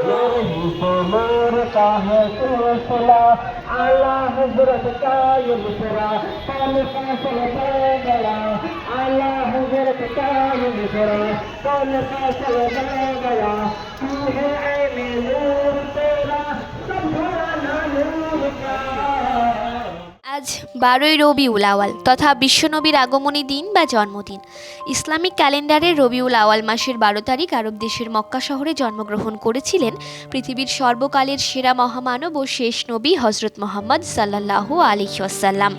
यही तो मारता है सिलसिला आला हज़रत का ये मिसरा कल फैसल बन गया आला हज़रत का ये मिसरा कल का चलता गया বারোই রবিউল আওয়াল তথা বিশ্বনবীর আগমনী দিন বা জন্মদিন। ইসলামিক ক্যালেন্ডারে রবিউল আওয়াল মাসের বারো তারিখ আরব দেশের মক্কা শহরে জন্মগ্রহণ করেছিলেন পৃথিবীর সর্বকালের সেরা মহামানব ও শেষ নবী হজরত মোহাম্মদ সাল্লাহ আলিহাসাল্লাম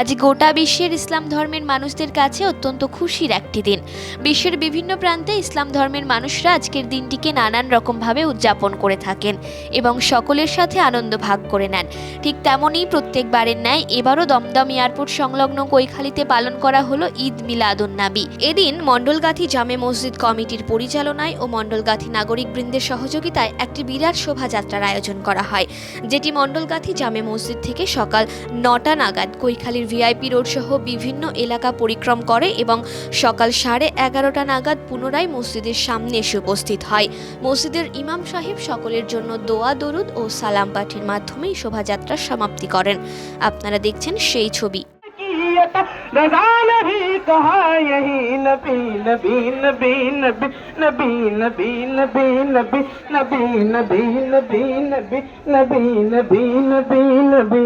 আজ গোটা বিশ্বের ইসলাম ধর্মের মানুষদের কাছে অত্যন্ত খুশির একটি দিন। বিশ্বের বিভিন্ন প্রান্তে ইসলাম ধর্মের মানুষরা আজকের দিনটিকে নানান রকমভাবে উদযাপন করে থাকেন এবং সকলের সাথে আনন্দ ভাগ করে নেন। ঠিক তেমনই প্রত্যেকবারের ন্যায় এবারও দমদম এয়ারপোর্ট সংলগ্ন কৈখালিতে পালন করা হলো ঈদ মিলাদুন্নাবি। এদিন মণ্ডলগাথী জামে মসজিদ কমিটির পরিচালনায় ও মণ্ডলগাথী নাগরিক বৃন্দের সহযোগিতায় একটি বিরাট শোভাযাত্রার আয়োজন করা হয়, যেটি মণ্ডলগাথী জামে মসজিদ থেকে সকাল নটা নাগাদ কৈখালীর ভিআইপি রোড সহ বিভিন্ন এলাকা পরিক্রম করে এবং সকাল সাড়ে এগারোটা নাগাদ পুনরায় মসজিদের সামনে এসে উপস্থিত হয় মসজিদের ইমাম সাহেব সকলের জন্য দোয়া দরুদ ও সালাম পাঠের মাধ্যমে এই শোভাযাত্রার সমাপ্তি করেন আপনারা দেখছেন সেই ছবি कियत रजा भी कहा यही नबी नबी नबी नबी नबी नबी नबी नबी नबी नबी नबी नबी नबी नबी नबी नबी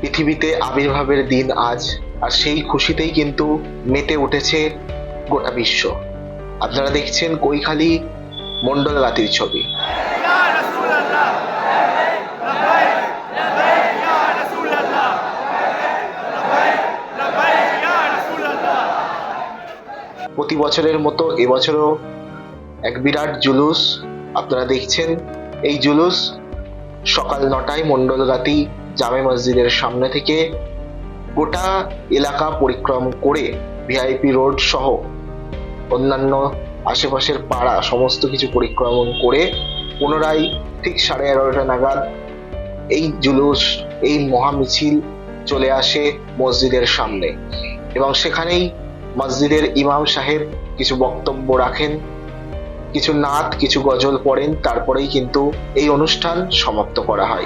পৃথিবীতে আবির্ভাবের দিন আজ, আর সেই খুশিতেই কিন্তু মেতে উঠেছে গোটা বিশ্ব। আপনারা দেখছেন কৈখালী মণ্ডল গাতির ছবি। প্রতি বছরের মতো এবছরও এক বিরাট জুলুস আপনারা দেখছেন। এই জুলুস সকাল নটায় মণ্ডলগাতি জামে মসজিদের সামনে থেকে গোটা এলাকা পরিক্রম করে ভিআইপি রোড সহ অন্যান্য আশেপাশের পাড়া সমস্ত কিছু পরিক্রমণ করে পুনরায় ঠিক সাড়ে এগারোটা নাগাদ এই জুলুস, এই মহামিছিল চলে আসে মসজিদের সামনে। এবং সেখানেই মসজিদের ইমাম সাহেব কিছু বক্তব্য রাখেন, কিছু নাত, কিছু গজল পড়েন, তারপরেই কিন্তু এই অনুষ্ঠান সমাপ্ত করা হয়।